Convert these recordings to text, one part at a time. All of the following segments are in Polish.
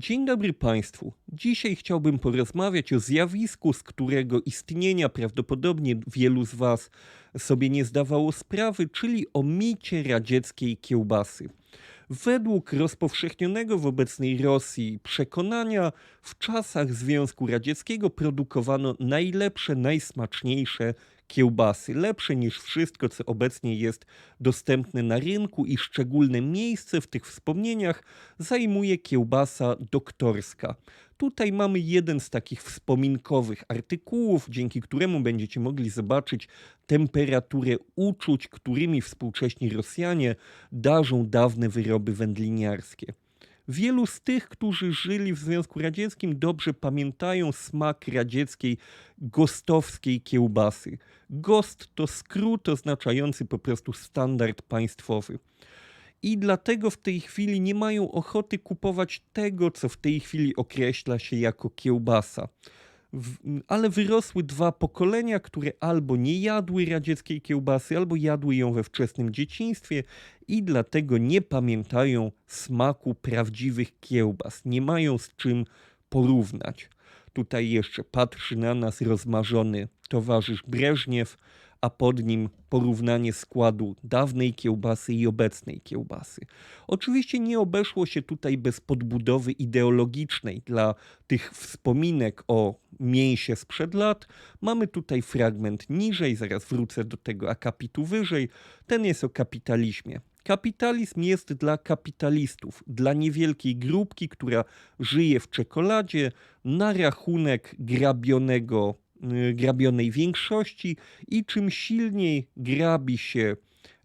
Dzień dobry Państwu. Dzisiaj chciałbym porozmawiać o zjawisku, z którego istnienia prawdopodobnie wielu z Was sobie nie zdawało sprawy, czyli o micie radzieckiej kiełbasy. Według rozpowszechnionego w obecnej Rosji przekonania, w czasach Związku Radzieckiego produkowano najlepsze, najsmaczniejsze kiełbasy, lepsze niż wszystko, co obecnie jest dostępne na rynku, i szczególne miejsce w tych wspomnieniach zajmuje kiełbasa doktorska. Tutaj mamy jeden z takich wspominkowych artykułów, dzięki któremu będziecie mogli zobaczyć temperaturę uczuć, którymi współcześni Rosjanie darzą dawne wyroby wędliniarskie. Wielu z tych, którzy żyli w Związku Radzieckim, dobrze pamiętają smak radzieckiej gostowskiej kiełbasy. Gost to skrót oznaczający po prostu standard państwowy. I dlatego w tej chwili nie mają ochoty kupować tego, co w tej chwili określa się jako kiełbasa. W, ale wyrosły dwa pokolenia, które albo nie jadły radzieckiej kiełbasy, albo jadły ją we wczesnym dzieciństwie i dlatego nie pamiętają smaku prawdziwych kiełbas, nie mają z czym porównać. Tutaj jeszcze patrzy na nas rozmarzony towarzysz Breżniew, a pod nim porównanie składu dawnej kiełbasy i obecnej kiełbasy. Oczywiście nie obeszło się tutaj bez podbudowy ideologicznej dla tych wspominek o mięsie sprzed lat. Mamy tutaj fragment niżej, zaraz wrócę do tego akapitu wyżej. Ten jest o kapitalizmie. Kapitalizm jest dla kapitalistów, dla niewielkiej grupki, która żyje w czekoladzie na rachunek grabionego grabionej większości i czym silniej grabi się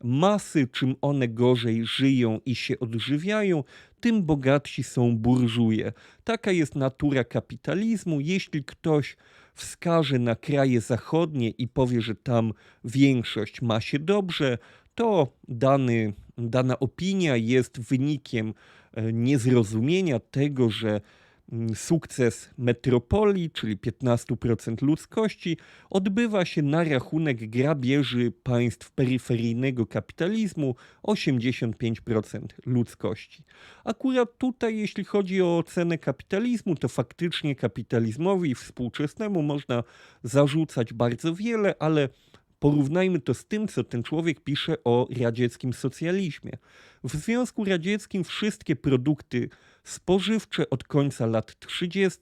masy, czym one gorzej żyją i się odżywiają, tym bogatsi są burżuje. Taka jest natura kapitalizmu. Jeśli ktoś wskaże na kraje zachodnie i powie, że tam większość ma się dobrze, to dany, dana opinia jest wynikiem e, niezrozumienia tego, że sukces metropolii, czyli 15% ludzkości, odbywa się na rachunek grabieży państw peryferyjnego kapitalizmu 85% ludzkości. Akurat tutaj, jeśli chodzi o ocenę kapitalizmu, to faktycznie kapitalizmowi współczesnemu można zarzucać bardzo wiele, ale Porównajmy to z tym, co ten człowiek pisze o radzieckim socjalizmie. W Związku Radzieckim wszystkie produkty spożywcze od końca lat 30.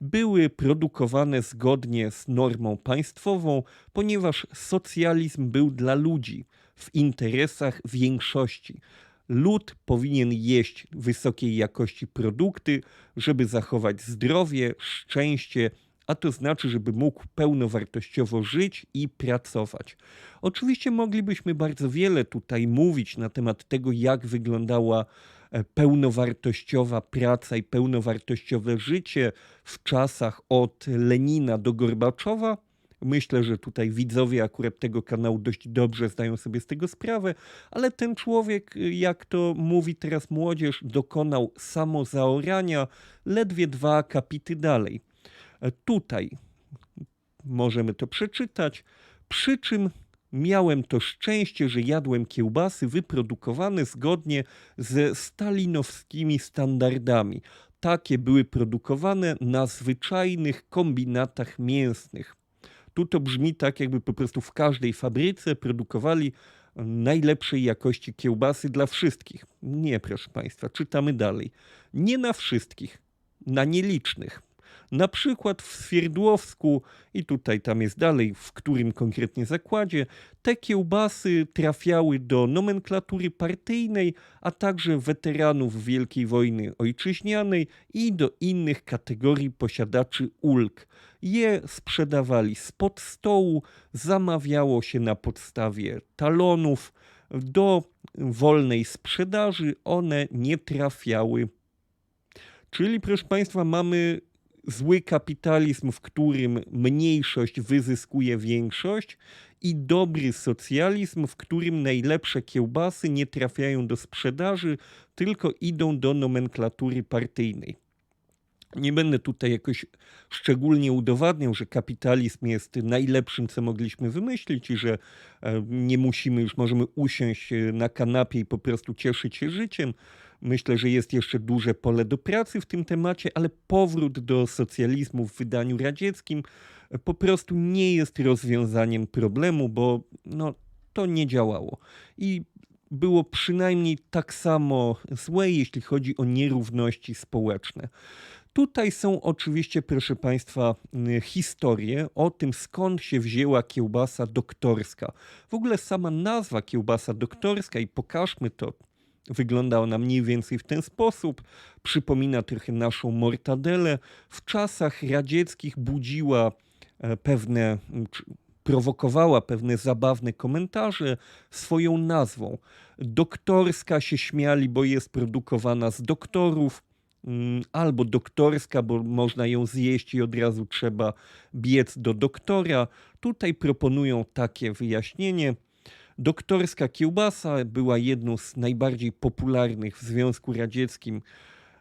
były produkowane zgodnie z normą państwową, ponieważ socjalizm był dla ludzi, w interesach większości. Lud powinien jeść wysokiej jakości produkty, żeby zachować zdrowie, szczęście a to znaczy, żeby mógł pełnowartościowo żyć i pracować. Oczywiście moglibyśmy bardzo wiele tutaj mówić na temat tego, jak wyglądała pełnowartościowa praca i pełnowartościowe życie w czasach od Lenina do Gorbaczowa. Myślę, że tutaj widzowie akurat tego kanału dość dobrze zdają sobie z tego sprawę, ale ten człowiek, jak to mówi teraz młodzież, dokonał samozaorania ledwie dwa akapity dalej. E, tutaj możemy to przeczytać, przy czym miałem to szczęście, że jadłem kiełbasy wyprodukowane zgodnie ze stalinowskimi standardami. Takie były produkowane na zwyczajnych kombinatach mięsnych. Tu to brzmi tak, jakby po prostu w każdej fabryce produkowali najlepszej jakości kiełbasy dla wszystkich. Nie, proszę Państwa, czytamy dalej. Nie na wszystkich, na nielicznych. Na przykład w Swierdłowsku, i tutaj tam jest dalej, w którym konkretnie zakładzie, te kiełbasy trafiały do nomenklatury partyjnej, a także weteranów Wielkiej Wojny Ojczyźnianej i do innych kategorii posiadaczy ulg. Je sprzedawali spod stołu, zamawiało się na podstawie talonów. Do wolnej sprzedaży one nie trafiały. Czyli, proszę Państwa, mamy zły kapitalizm, w którym mniejszość wyzyskuje większość, i dobry socjalizm, w którym najlepsze kiełbasy nie trafiają do sprzedaży, tylko idą do nomenklatury partyjnej. Nie będę tutaj jakoś szczególnie udowadniał, że kapitalizm jest najlepszym, co mogliśmy wymyślić i że e, nie musimy, już możemy usiąść e, na kanapie i po prostu cieszyć się życiem. Myślę, że jest jeszcze duże pole do pracy w tym temacie, ale powrót do socjalizmu w wydaniu radzieckim po prostu nie jest rozwiązaniem problemu, bo no, to nie działało. I było przynajmniej tak samo złe, jeśli chodzi o nierówności społeczne. Tutaj są oczywiście, proszę Państwa, historie o tym, skąd się wzięła kiełbasa doktorska. W ogóle sama nazwa kiełbasa doktorska, i pokażmy to, wygląda ona mniej więcej w ten sposób. Przypomina trochę naszą mortadelę. W czasach radzieckich budziła e, pewne, prowokowała pewne zabawne komentarze swoją nazwą. Doktorska się śmiali, bo jest produkowana z doktorów Mm, albo doktorska, bo można ją zjeść i od razu trzeba biec do doktora. Tutaj proponują takie wyjaśnienie. Doktorska kiełbasa była jedną z najbardziej popularnych w Związku Radzieckim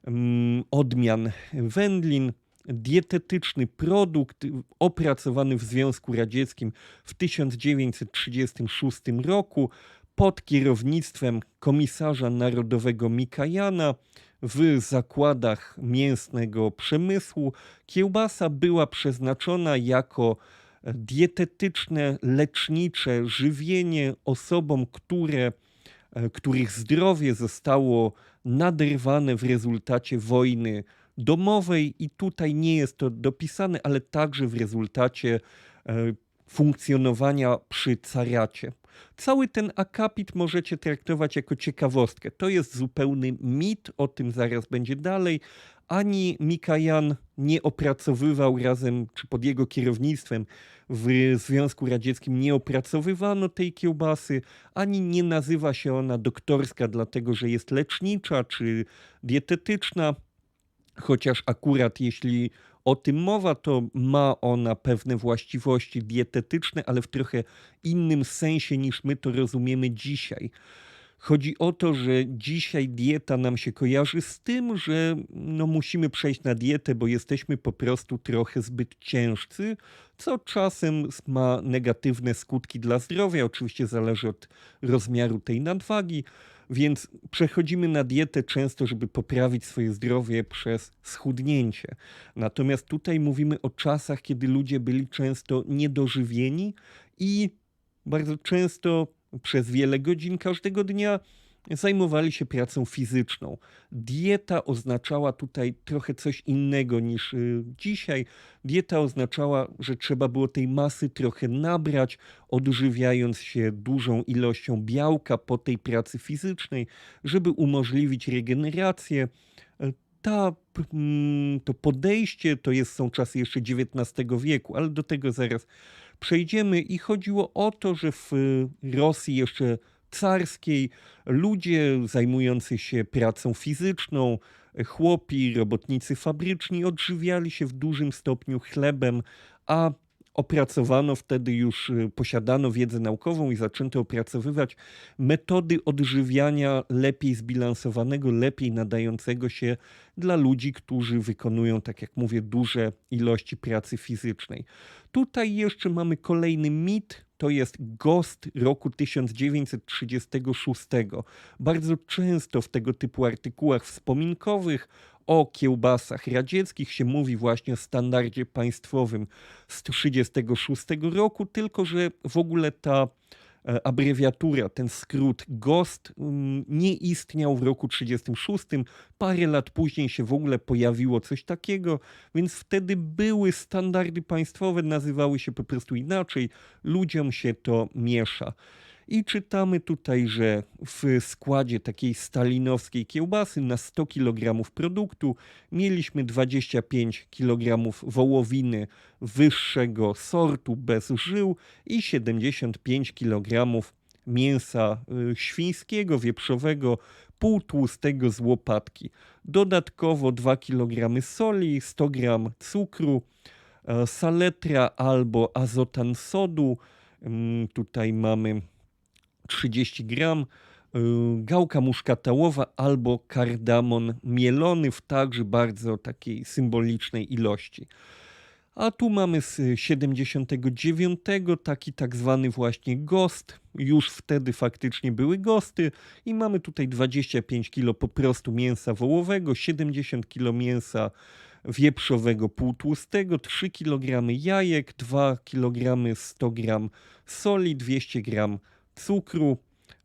mm, odmian wędlin. Dietetyczny produkt opracowany w Związku Radzieckim w 1936 roku pod kierownictwem komisarza narodowego Mikajana w zakładach mięsnego przemysłu kiełbasa była przeznaczona jako dietetyczne, lecznicze żywienie osobom, które, e, których zdrowie zostało naderwane w rezultacie wojny domowej i tutaj nie jest to dopisane, ale także w rezultacie e, funkcjonowania przy cariacie. Cały ten akapit możecie traktować jako ciekawostkę. To jest zupełny mit, o tym zaraz będzie dalej. Ani Mikajan nie opracowywał razem, czy pod jego kierownictwem w Związku Radzieckim nie opracowywano tej kiełbasy, ani nie nazywa się ona doktorska, dlatego że jest lecznicza czy dietetyczna. Chociaż akurat jeśli o tym mowa, to ma ona pewne właściwości dietetyczne, ale w trochę innym sensie niż my to rozumiemy dzisiaj. Chodzi o to, że dzisiaj dieta nam się kojarzy z tym, że no musimy przejść na dietę, bo jesteśmy po prostu trochę zbyt ciężcy, co czasem ma negatywne skutki dla zdrowia. Oczywiście zależy od rozmiaru tej nadwagi. Więc przechodzimy na dietę często, żeby poprawić swoje zdrowie przez schudnięcie. Natomiast tutaj mówimy o czasach, kiedy ludzie byli często niedożywieni i bardzo często przez wiele godzin każdego dnia zajmowali się pracą fizyczną. Dieta oznaczała tutaj trochę coś innego niż y, dzisiaj. Dieta oznaczała, że trzeba było tej masy trochę nabrać, odżywiając się dużą ilością białka po tej pracy fizycznej, żeby umożliwić regenerację. Ta, mm, to podejście to jest, są czasy jeszcze XIX wieku, ale do tego zaraz przejdziemy. I chodziło o to, że w Rosji jeszcze carskiej, ludzie zajmujący się pracą fizyczną, chłopi, robotnicy fabryczni odżywiali się w dużym stopniu chlebem, a opracowano wtedy już, y, posiadano wiedzę naukową i zaczęto opracowywać metody odżywiania lepiej zbilansowanego, lepiej nadającego się dla ludzi, którzy wykonują, tak jak mówię, duże ilości pracy fizycznej. Tutaj jeszcze mamy kolejny mit, to jest Ghost roku 1936. Bardzo często w tego typu artykułach wspominkowych o kiełbasach radzieckich się mówi właśnie o standardzie państwowym z 1936 roku, tylko że w ogóle ta e, abrewiatura, ten skrót GOST mm, nie istniał w roku 1936. Parę lat później się w ogóle pojawiło coś takiego, więc wtedy były standardy państwowe, nazywały się po prostu inaczej. Ludziom się to miesza. I czytamy tutaj, że w składzie takiej stalinowskiej kiełbasy na 100 kg produktu mieliśmy 25 kg wołowiny wyższego sortu bez żył i 75 kg mięsa y, świńskiego, wieprzowego, półtłustego z łopatki. Dodatkowo 2 kg soli, 100 g cukru, e, saletra albo azotan sodu. Mm, tutaj mamy 30 gram y, gałka muszkatałowa albo kardamon mielony w także bardzo takiej symbolicznej ilości. A tu mamy z 79 taki tak zwany właśnie gost. Już wtedy faktycznie były gosty i mamy tutaj 25 kg po prostu mięsa wołowego, 70 kg mięsa wieprzowego półtłustego, 3 kg jajek, 2 kg 100 g soli, 200 g cukru,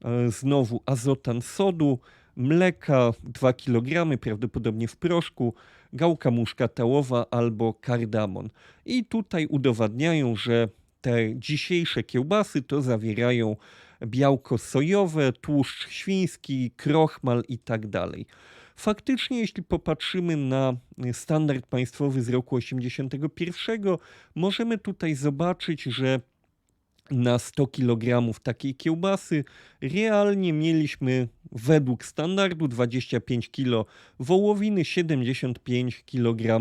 e, znowu azotan sodu, mleka 2 kg, prawdopodobnie w proszku, gałka muszkatałowa albo kardamon. I tutaj udowadniają, że te dzisiejsze kiełbasy to zawierają białko sojowe, tłuszcz świński, krochmal i tak. Faktycznie, jeśli popatrzymy na standard państwowy z roku 81, możemy tutaj zobaczyć, że na 100 kg takiej kiełbasy realnie mieliśmy według standardu 25 kg wołowiny, 75 kg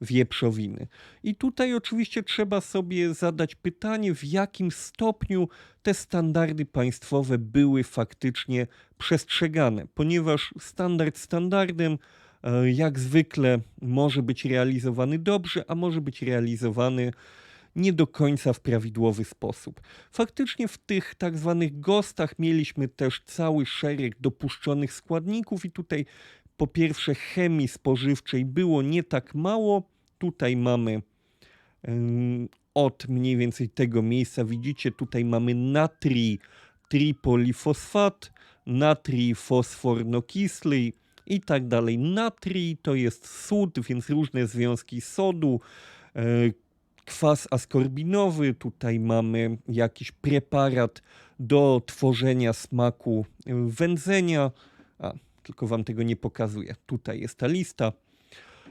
wieprzowiny. I tutaj oczywiście trzeba sobie zadać pytanie, w jakim stopniu te standardy państwowe były faktycznie przestrzegane, ponieważ standard standardem e, jak zwykle może być realizowany dobrze, a może być realizowany nie do końca w prawidłowy sposób. Faktycznie w tych tak zwanych gostach mieliśmy też cały szereg dopuszczonych składników i tutaj po pierwsze chemii spożywczej było nie tak mało. Tutaj mamy od mniej więcej tego miejsca widzicie, tutaj mamy natrij tripolifosfat, natrij fosfornokisly i tak dalej. Natrij to jest sód, więc różne związki sodu, e, kwas askorbinowy, tutaj mamy jakiś preparat do tworzenia smaku wędzenia, a tylko wam tego nie pokazuję. Tutaj jest ta lista.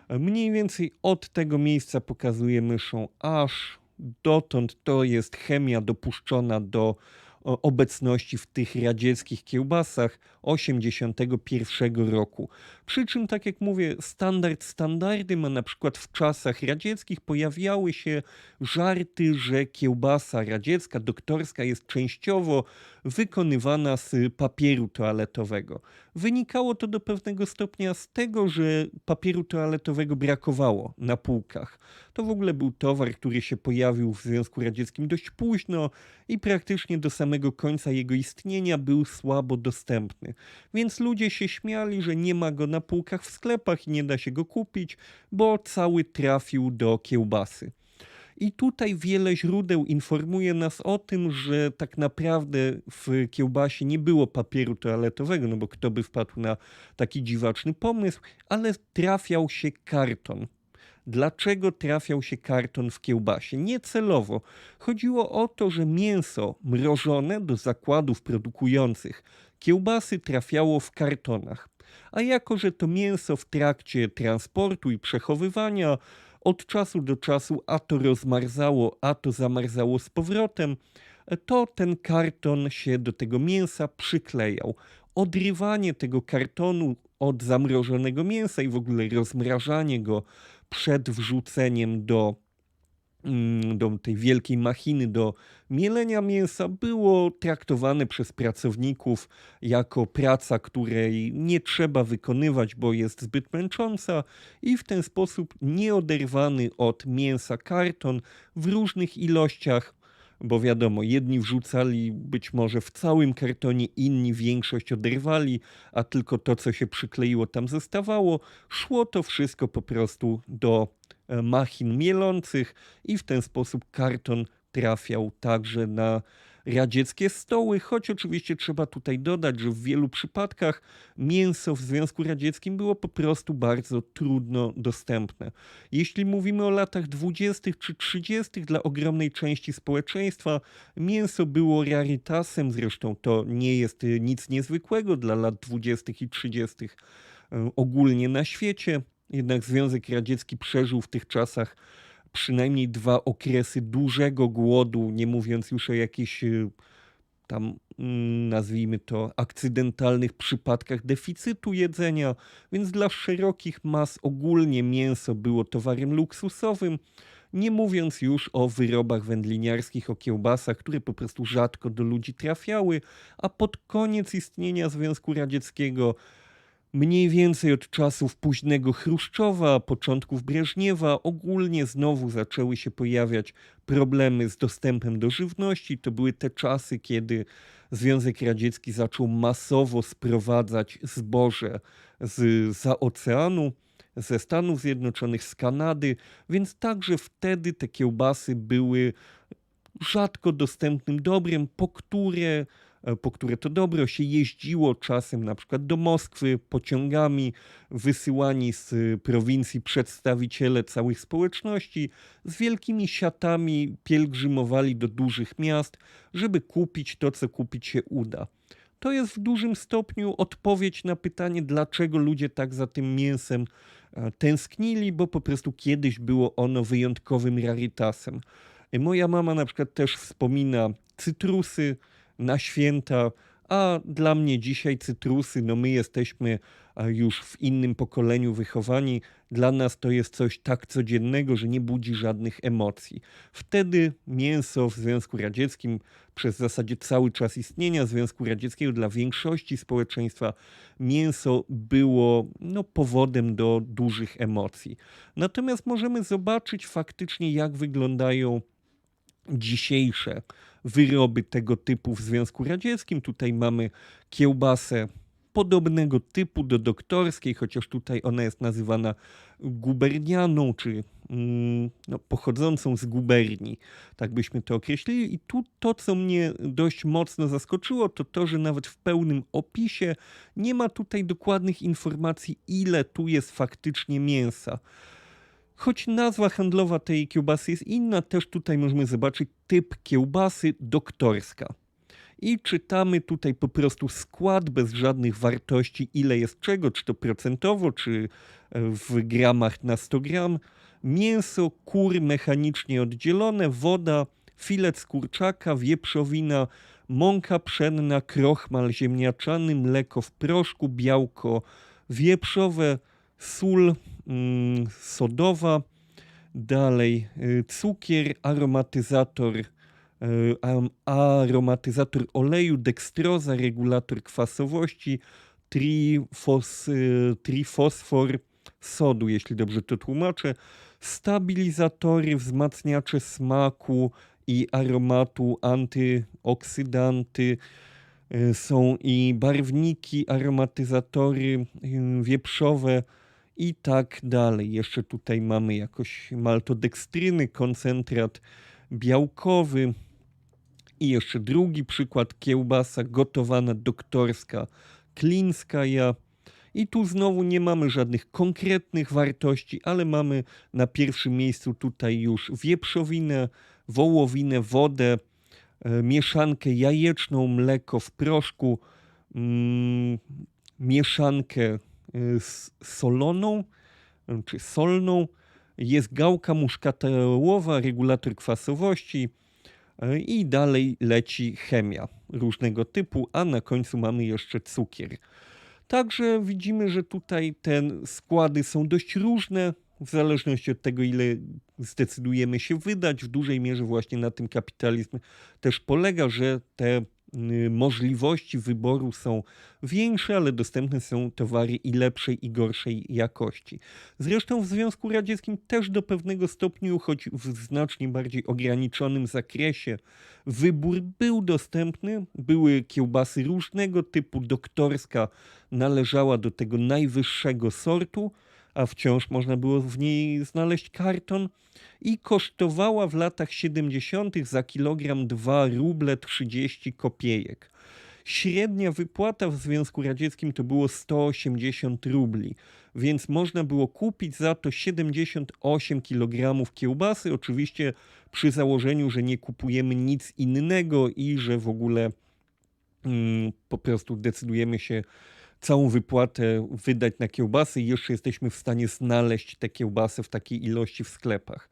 Mniej więcej od tego miejsca pokazuję myszą aż dotąd to jest chemia dopuszczona do obecności w tych radzieckich kiełbasach 81 roku. Przy czym, tak jak mówię, standard standardem, a na przykład w czasach radzieckich pojawiały się żarty, że kiełbasa radziecka, doktorska jest częściowo wykonywana z papieru toaletowego. Wynikało to do pewnego stopnia z tego, że papieru toaletowego brakowało na półkach. To w ogóle był towar, który się pojawił w Związku Radzieckim dość późno i praktycznie do samego końca jego istnienia był słabo dostępny. Więc ludzie się śmiali, że nie ma go na półkach w sklepach i nie da się go kupić, bo cały trafił do kiełbasy. I tutaj wiele źródeł informuje nas o tym, że tak naprawdę w kiełbasie nie było papieru toaletowego, no bo kto by wpadł na taki dziwaczny pomysł, ale trafiał się karton. Dlaczego trafiał się karton w kiełbasie? Niecelowo. Chodziło o to, że mięso mrożone do zakładów produkujących kiełbasy trafiało w kartonach. A jako, że to mięso w trakcie transportu i przechowywania od czasu do czasu a to rozmarzało, a to zamarzało z powrotem, to ten karton się do tego mięsa przyklejał. Odrywanie tego kartonu od zamrożonego mięsa i w ogóle rozmrażanie go przed wrzuceniem do, do tej wielkiej machiny do mielenia mięsa było traktowane przez pracowników jako praca, której nie trzeba wykonywać, bo jest zbyt męcząca i w ten sposób nieoderwany od mięsa karton w różnych ilościach bo wiadomo, jedni wrzucali być może w całym kartonie, inni większość oderwali, a tylko to, co się przykleiło, tam zostawało. Szło to wszystko po prostu do e, machin mielących i w ten sposób karton trafiał także na radzieckie stoły, choć oczywiście trzeba tutaj dodać, że w wielu przypadkach mięso w Związku Radzieckim było po prostu bardzo trudno dostępne. Jeśli mówimy o latach 20. czy 30., dla ogromnej części społeczeństwa mięso było rarytasem, zresztą to nie jest nic niezwykłego dla lat 20. i 30. E, ogólnie na świecie. Jednak Związek Radziecki przeżył w tych czasach przynajmniej dwa okresy dużego głodu, nie mówiąc już o jakichś y, tam mm, nazwijmy to akcydentalnych przypadkach deficytu jedzenia, więc dla szerokich mas ogólnie mięso było towarem luksusowym. Nie mówiąc już o wyrobach wędliniarskich, o kiełbasach, które po prostu rzadko do ludzi trafiały, a pod koniec istnienia Związku Radzieckiego mniej więcej od czasów późnego Chruszczowa, początków Breżniewa, ogólnie znowu zaczęły się pojawiać problemy z dostępem do żywności. To były te czasy, kiedy Związek Radziecki zaczął masowo sprowadzać zboże z za oceanu, ze Stanów Zjednoczonych, z Kanady, więc także wtedy te kiełbasy były rzadko dostępnym dobrem, po które po które to dobro się jeździło czasem na przykład do Moskwy pociągami, wysyłani z prowincji przedstawiciele całych społeczności z wielkimi siatami pielgrzymowali do dużych miast, żeby kupić to, co kupić się uda. To jest w dużym stopniu odpowiedź na pytanie, dlaczego ludzie tak za tym mięsem e, tęsknili, bo po prostu kiedyś było ono wyjątkowym rarytasem. Moja mama na przykład też wspomina cytrusy, na święta, a dla mnie dzisiaj cytrusy, no my jesteśmy już w innym pokoleniu wychowani. Dla nas to jest coś tak codziennego, że nie budzi żadnych emocji. Wtedy mięso w Związku Radzieckim, przez w zasadzie cały czas istnienia Związku Radzieckiego dla większości społeczeństwa, mięso było no, powodem do dużych emocji. Natomiast możemy zobaczyć faktycznie, jak wyglądają dzisiejsze wyroby tego typu w Związku Radzieckim. Tutaj mamy kiełbasę podobnego typu do doktorskiej, chociaż tutaj ona jest nazywana gubernianą, czy mm, no, pochodzącą z guberni, tak byśmy to określili. I tu to, co mnie dość mocno zaskoczyło, to to, że nawet w pełnym opisie nie ma tutaj dokładnych informacji, ile tu jest faktycznie mięsa. Choć nazwa handlowa tej kiełbasy jest inna, też tutaj możemy zobaczyć typ kiełbasy doktorska. I czytamy tutaj po prostu skład bez żadnych wartości, ile jest czego, czy to procentowo, czy w gramach na 100 gram. Mięso kur mechanicznie oddzielone, woda, filet z kurczaka, wieprzowina, mąka pszenna, krochmal ziemniaczany, mleko w proszku, białko wieprzowe, sól, sodowa, dalej y, cukier, aromatyzator, y, aromatyzator oleju, dekstroza, regulator kwasowości, trifos, y, trifosfor sodu, jeśli dobrze to tłumaczę, stabilizatory, wzmacniacze smaku i aromatu, antyoksydanty, są i barwniki, aromatyzatory wieprzowe, i tak dalej. Jeszcze tutaj mamy jakoś maltodekstryny, koncentrat białkowy. I jeszcze drugi przykład, kiełbasa gotowana doktorska ja I tu znowu nie mamy żadnych konkretnych wartości, ale mamy na pierwszym miejscu tutaj już wieprzowinę, wołowinę, wodę, e, mieszankę jajeczną, mleko w proszku, mm, mieszankę soloną y, czy solną. Jest gałka muszkatelowa, regulator kwasowości y, i dalej leci chemia różnego typu, a na końcu mamy jeszcze cukier. Także widzimy, że tutaj te składy są dość różne, w zależności od tego, ile zdecydujemy się wydać. W dużej mierze właśnie na tym kapitalizm też polega, że te Y, możliwości wyboru są większe, ale dostępne są towary i lepszej i gorszej jakości. Zresztą w Związku Radzieckim też do pewnego stopnia, choć w znacznie bardziej ograniczonym zakresie, wybór był dostępny. Były kiełbasy różnego typu, doktorska należała do tego najwyższego sortu a wciąż można było w niej znaleźć karton i kosztowała w latach 70. za kilogram 2 ruble 30 kopiejek. Średnia wypłata w Związku Radzieckim to było 180 rubli, więc można było kupić za to 78 kg kiełbasy, oczywiście przy założeniu, że nie kupujemy nic innego i że w ogóle mm, po prostu decydujemy się całą wypłatę wydać na kiełbasy i jeszcze jesteśmy w stanie znaleźć te kiełbasy w takiej ilości w sklepach.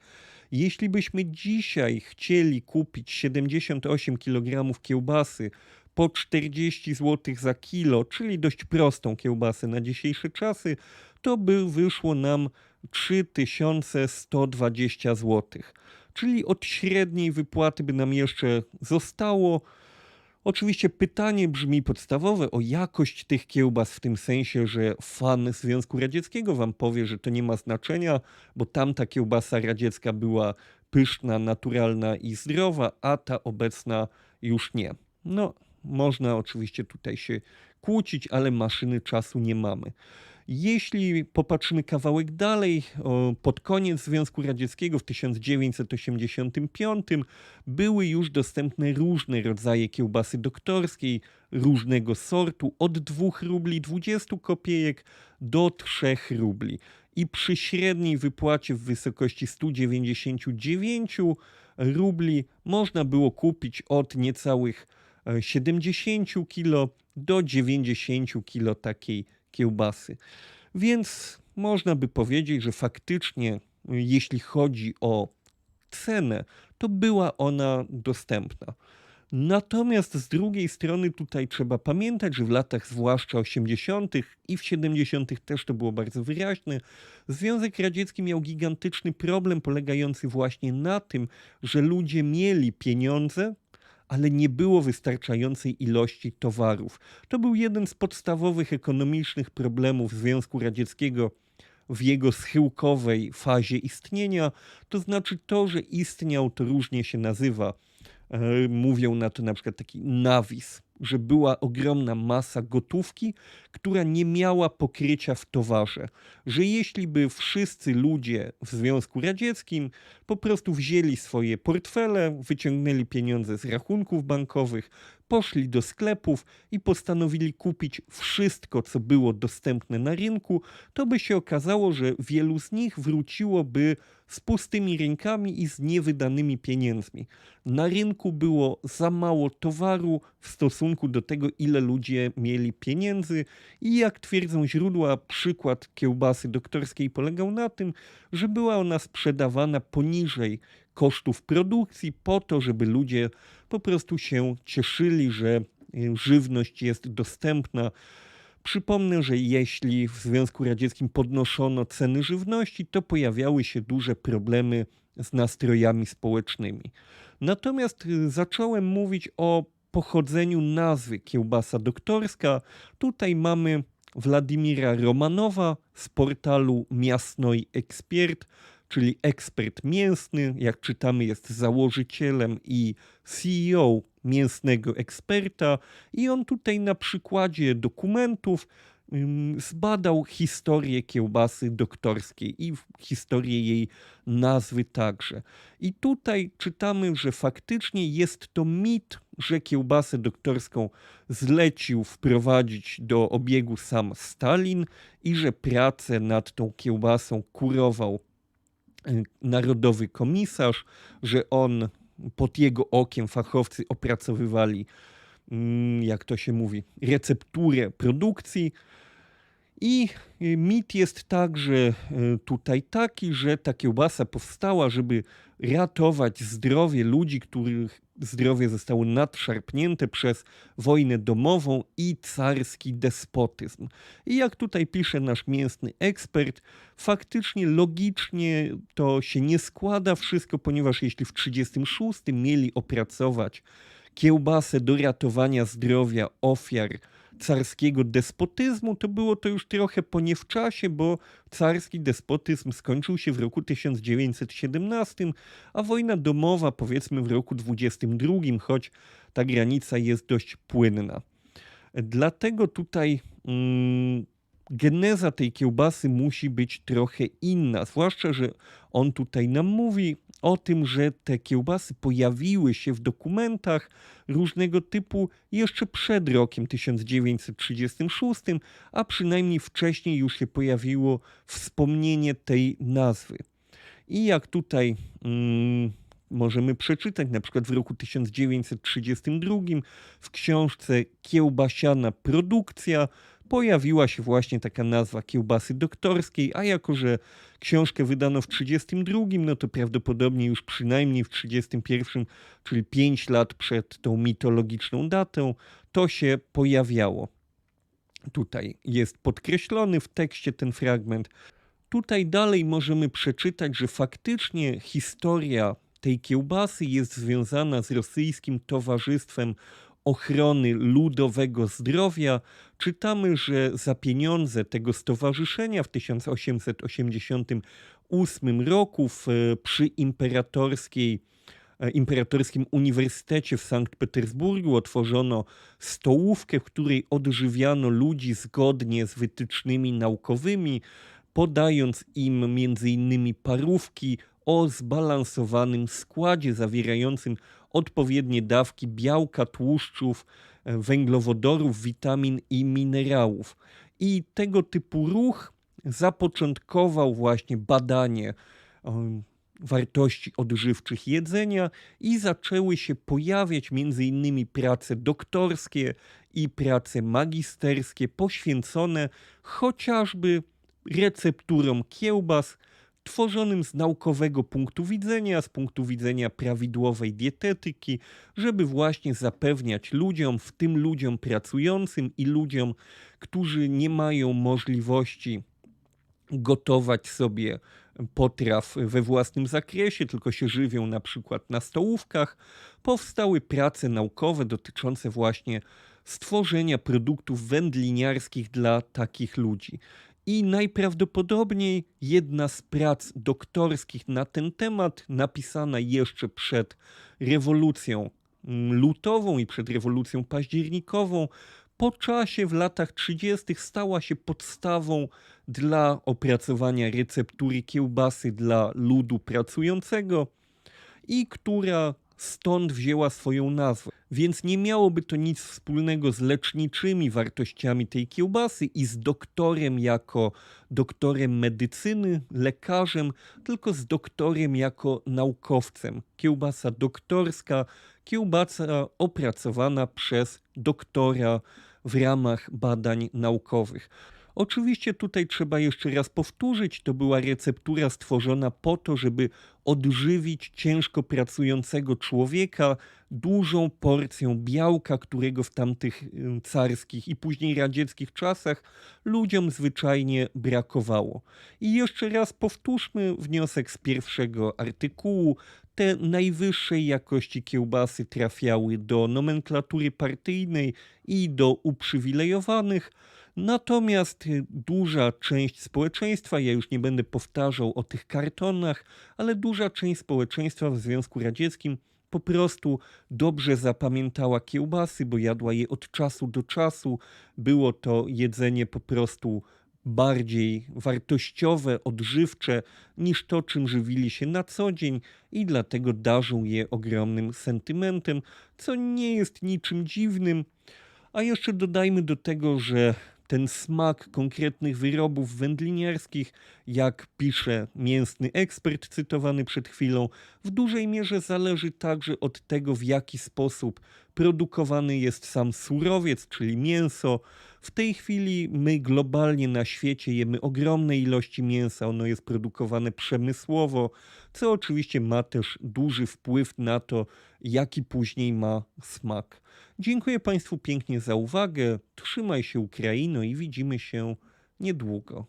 Jeśli byśmy dzisiaj chcieli kupić 78 kg kiełbasy po 40 zł za kilo, czyli dość prostą kiełbasę na dzisiejsze czasy, to by wyszło nam 3120 zł. Czyli od średniej wypłaty by nam jeszcze zostało. Oczywiście pytanie brzmi podstawowe o jakość tych kiełbas, w tym sensie, że fan Związku Radzieckiego wam powie, że to nie ma znaczenia, bo tamta kiełbasa radziecka była pyszna, naturalna i zdrowa, a ta obecna już nie. No, można oczywiście tutaj się kłócić, ale maszyny czasu nie mamy. Jeśli popatrzymy kawałek dalej, pod koniec Związku Radzieckiego w 1985 były już dostępne różne rodzaje kiełbasy doktorskiej, różnego sortu, od 2 rubli 20 kopiejek do 3 rubli. I przy średniej wypłacie w wysokości 199 rubli można było kupić od niecałych 70 kg do 90 kg takiej kiełbasy. Więc można by powiedzieć, że faktycznie, jeśli chodzi o cenę, to była ona dostępna. Natomiast z drugiej strony tutaj trzeba pamiętać, że w latach zwłaszcza 80. i w 70. też to było bardzo wyraźne, Związek Radziecki miał gigantyczny problem polegający właśnie na tym, że ludzie mieli pieniądze, ale nie było wystarczającej ilości towarów. To był jeden z podstawowych ekonomicznych problemów Związku Radzieckiego w jego schyłkowej fazie istnienia, to znaczy to, że istniał, to różnie się nazywa. E, mówią na to na przykład taki nawis że była ogromna masa gotówki, która nie miała pokrycia w towarze. Że jeśli by wszyscy ludzie w Związku Radzieckim po prostu wzięli swoje portfele, wyciągnęli pieniądze z rachunków bankowych, poszli do sklepów i postanowili kupić wszystko, co było dostępne na rynku, to by się okazało, że wielu z nich wróciłoby z pustymi rękami i z niewydanymi pieniędzmi. Na rynku było za mało towaru w stosunku do tego, ile ludzie mieli pieniędzy, i jak twierdzą źródła, przykład kiełbasy doktorskiej polegał na tym, że była ona sprzedawana poniżej kosztów produkcji, po to, żeby ludzie po prostu się cieszyli, że żywność jest dostępna. Przypomnę, że jeśli w Związku Radzieckim podnoszono ceny żywności, to pojawiały się duże problemy z nastrojami społecznymi. Natomiast y, zacząłem mówić o pochodzeniu nazwy kiełbasa doktorska. Tutaj mamy Władimira Romanowa z portalu Miasnoj Ekspiert, czyli ekspert mięsny, jak czytamy, jest założycielem i CEO mięsnego eksperta, i on tutaj na przykładzie dokumentów zbadał historię kiełbasy doktorskiej i historię jej nazwy także. I tutaj czytamy, że faktycznie jest to mit, że kiełbasę doktorską zlecił wprowadzić do obiegu sam Stalin i że pracę nad tą kiełbasą kurował narodowy komisarz, że on pod jego okiem fachowcy opracowywali, mm, jak to się mówi, recepturę produkcji. I y, mit jest także y, tutaj taki, że ta kiełbasa powstała, żeby ratować zdrowie ludzi, których zdrowie zostało nadszarpnięte przez wojnę domową i carski despotyzm. I jak tutaj pisze nasz mięsny ekspert, faktycznie logicznie to się nie składa wszystko, ponieważ jeśli w 1936 mieli opracować kiełbasę do ratowania zdrowia ofiar carskiego despotyzmu, to było to już trochę po nie w czasie, bo carski despotyzm skończył się w roku 1917, a wojna domowa powiedzmy w roku 22, choć ta granica jest dość płynna. Dlatego tutaj mm, geneza tej kiełbasy musi być trochę inna, zwłaszcza, że on tutaj nam mówi o tym, że te kiełbasy pojawiły się w dokumentach różnego typu jeszcze przed rokiem 1936, a przynajmniej wcześniej już się pojawiło wspomnienie tej nazwy. I jak tutaj mm, możemy przeczytać, na przykład w roku 1932 w książce Kiełbasiana Produkcja pojawiła się właśnie taka nazwa kiełbasy doktorskiej, a jako, że książkę wydano w 1932, no to prawdopodobnie już przynajmniej w 1931, czyli 5 lat przed tą mitologiczną datą, to się pojawiało. Tutaj jest podkreślony w tekście ten fragment. Tutaj dalej możemy przeczytać, że faktycznie historia tej kiełbasy jest związana z rosyjskim Towarzystwem Ochrony Ludowego Zdrowia. Czytamy, że za pieniądze tego stowarzyszenia w 1888 roku w, przy imperatorskiej e, Imperatorskim Uniwersytecie w Sankt Petersburgu otworzono stołówkę, w której odżywiano ludzi zgodnie z wytycznymi naukowymi, podając im innymi parówki o zbalansowanym składzie zawierającym odpowiednie dawki białka, tłuszczów, e, węglowodorów, witamin i minerałów. I tego typu ruch zapoczątkował właśnie badanie um, wartości odżywczych jedzenia i zaczęły się pojawiać innymi prace doktorskie i prace magisterskie poświęcone chociażby recepturom kiełbas tworzonym z naukowego punktu widzenia, z punktu widzenia prawidłowej dietetyki, żeby właśnie zapewniać ludziom, w tym ludziom pracującym i ludziom, którzy nie mają możliwości gotować sobie potraw we własnym zakresie, tylko się żywią na przykład na stołówkach, powstały prace naukowe dotyczące właśnie stworzenia produktów wędliniarskich dla takich ludzi. I najprawdopodobniej jedna z prac doktorskich na ten temat, napisana jeszcze przed rewolucją lutową i przed rewolucją październikową, po czasie w latach 30. stała się podstawą dla opracowania receptury kiełbasy dla ludu pracującego i która stąd wzięła swoją nazwę. Więc nie miałoby to nic wspólnego z leczniczymi wartościami tej kiełbasy i z doktorem jako doktorem medycyny, lekarzem, tylko z doktorem jako naukowcem. Kiełbasa doktorska, kiełbasa opracowana przez doktora w ramach badań naukowych. Oczywiście tutaj trzeba jeszcze raz powtórzyć, to była receptura stworzona po to, żeby odżywić ciężko pracującego człowieka dużą porcją białka, którego w tamtych carskich i później radzieckich czasach ludziom zwyczajnie brakowało. I jeszcze raz powtórzmy wniosek z pierwszego artykułu. Te najwyższej jakości kiełbasy trafiały do nomenklatury partyjnej i do uprzywilejowanych Natomiast duża część społeczeństwa, ja już nie będę powtarzał o tych kartonach, ale duża część społeczeństwa w Związku Radzieckim po prostu dobrze zapamiętała kiełbasy, bo jadła je od czasu do czasu. Było to jedzenie po prostu bardziej wartościowe, odżywcze niż to, czym żywili się na co dzień, i dlatego darzą je ogromnym sentymentem, co nie jest niczym dziwnym. A jeszcze dodajmy do tego, że ten smak konkretnych wyrobów wędliniarskich, jak pisze mięsny ekspert cytowany przed chwilą, w dużej mierze zależy także od tego, w jaki sposób produkowany jest sam surowiec, czyli mięso. W tej chwili my globalnie na świecie jemy ogromne ilości mięsa, ono jest produkowane przemysłowo, co oczywiście ma też duży wpływ na to, jaki później ma smak. Dziękuję Państwu pięknie za uwagę. Trzymaj się Ukraino i widzimy się niedługo.